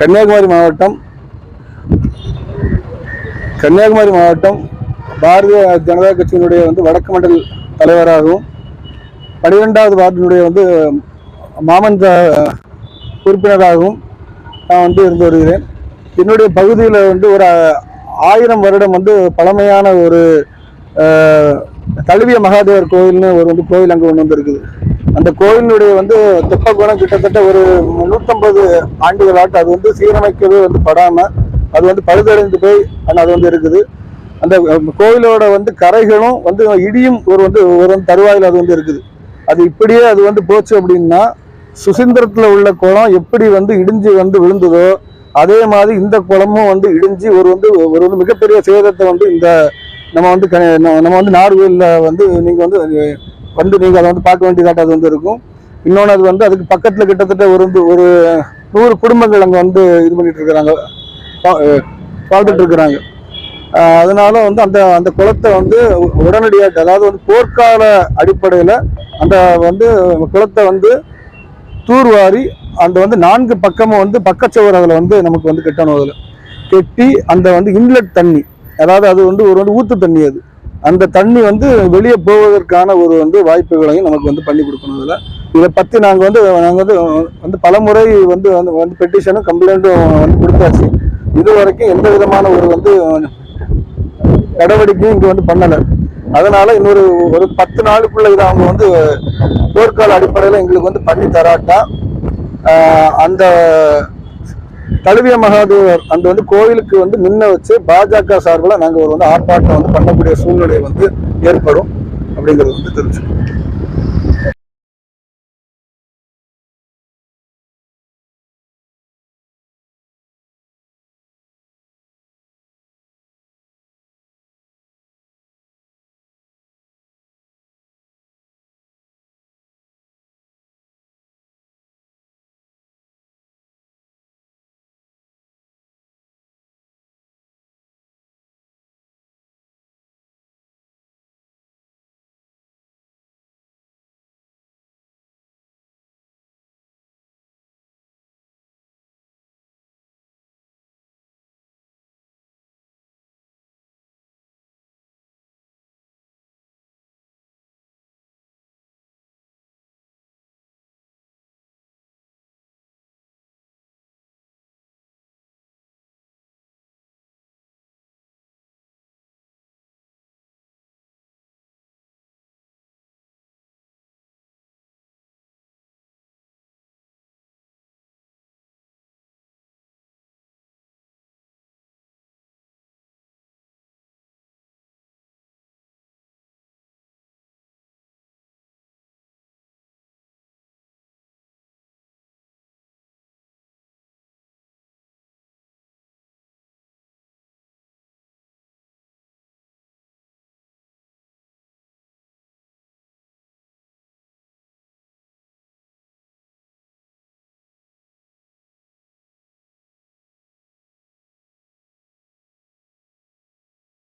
கன்னியாகுமரி மாவட்டம் கன்னியாகுமரி மாவட்டம் பாரதிய ஜனதா கட்சியினுடைய வந்து வடக்கு மண்டல் தலைவராகவும் பனிரெண்டாவது வார்டினுடைய வந்து மாமன் உறுப்பினராகவும் நான் வந்து இருந்து வருகிறேன். என்னுடைய பகுதியில் வந்து ஒரு ஆயிரம் வருடம் வந்து பழமையான ஒரு தழுவிய மகாதேவர் கோயில்னு ஒரு வந்து கோயில் அங்கே ஒன்று வந்து இருக்குது. அந்த கோயிலுடைய வந்து தெப்பகுணம் கிட்டத்தட்ட ஒரு நூற்றம்பது ஆண்டுகளாட்டு அது வந்து சீரமைக்கவே வந்து படாமல் அது வந்து பழுதடைந்து போய் ஆனால் அது வந்து இருக்குது. அந்த கோயிலோட வந்து கரைகளும் வந்து இடியும் ஒரு வந்து ஒரு வந்து தருவாயில் அது வந்து இருக்குது. அது இப்படியே அது வந்து போச்சு அப்படின்னா சுசீந்திரத்தில் உள்ள குளம் எப்படி வந்து இடிஞ்சு வந்து விழுந்ததோ அதே மாதிரி இந்த குளமும் வந்து இடிஞ்சு ஒரு வந்து ஒரு வந்து மிகப்பெரிய சேதத்தை வந்து இந்த நம்ம வந்து நம்ம வந்து நார்வேலில் வந்து நீங்கள் வந்து வந்து நீங்கள் அதை வந்து பார்க்க வேண்டியதாட்ட அது வந்து இருக்கும். இன்னொன்று அது வந்து அதுக்கு பக்கத்தில் கிட்டத்தட்ட ஒரு வந்து ஒரு நூறு குடும்பங்கள் அங்கே வந்து இது பண்ணிட்டு இருக்கிறாங்க. பா- வாழ்ந்துட்டு இருக்கிறாங்க. அதனால வந்து அந்த அந்த குளத்தை வந்து உடனடியாக அதாவது வந்து போர்க்கால அடிப்படையில் அந்த வந்து குளத்தை வந்து தூர்வாரி அந்த வந்து நான்கு பக்கமும் வந்து பக்கச்சுவர் அதில் வந்து நமக்கு வந்து கெட்டணும் அதில். கெட்டி அந்த வந்து இன்லெட் தண்ணி அதாவது அது வந்து ஒரு வந்து ஊத்து தண்ணி அது. அந்த தண்ணி வந்து வெளியே போவதற்கான ஒரு வந்து வாய்ப்புகளையும் நமக்கு வந்து பண்ணி கொடுக்கணும் அதில். இதை பற்றி நாங்கள் வந்து நாங்கள் வந்து வந்து பலமுறை வந்து வந்து வந்து பெட்டிஷனும் கம்ப்ளைண்ட்டும் வந்து கொடுத்தாச்சு. இது வரைக்கும் எந்த விதமான ஒரு வந்து நடவடிக்கையும் இங்கே வந்து பண்ணலை. அதனால இன்னொரு ஒரு பத்து நாளுக்குள்ள இதை அவங்க வந்து போர்க்கால அடிப்படையில் எங்களுக்கு வந்து பண்ணி தராட்டா அந்த தழுவிய மகாதேவர் அந்த வந்து கோயிலுக்கு வந்து முன்ன வச்சு பாஜக சார்பில் நாங்கள் ஒரு வந்து ஆர்ப்பாட்டம் வந்து பண்ணக்கூடிய சூழ்நிலை வந்து ஏற்படும் அப்படிங்கிறது வந்து தெரிஞ்சுக்கணும்.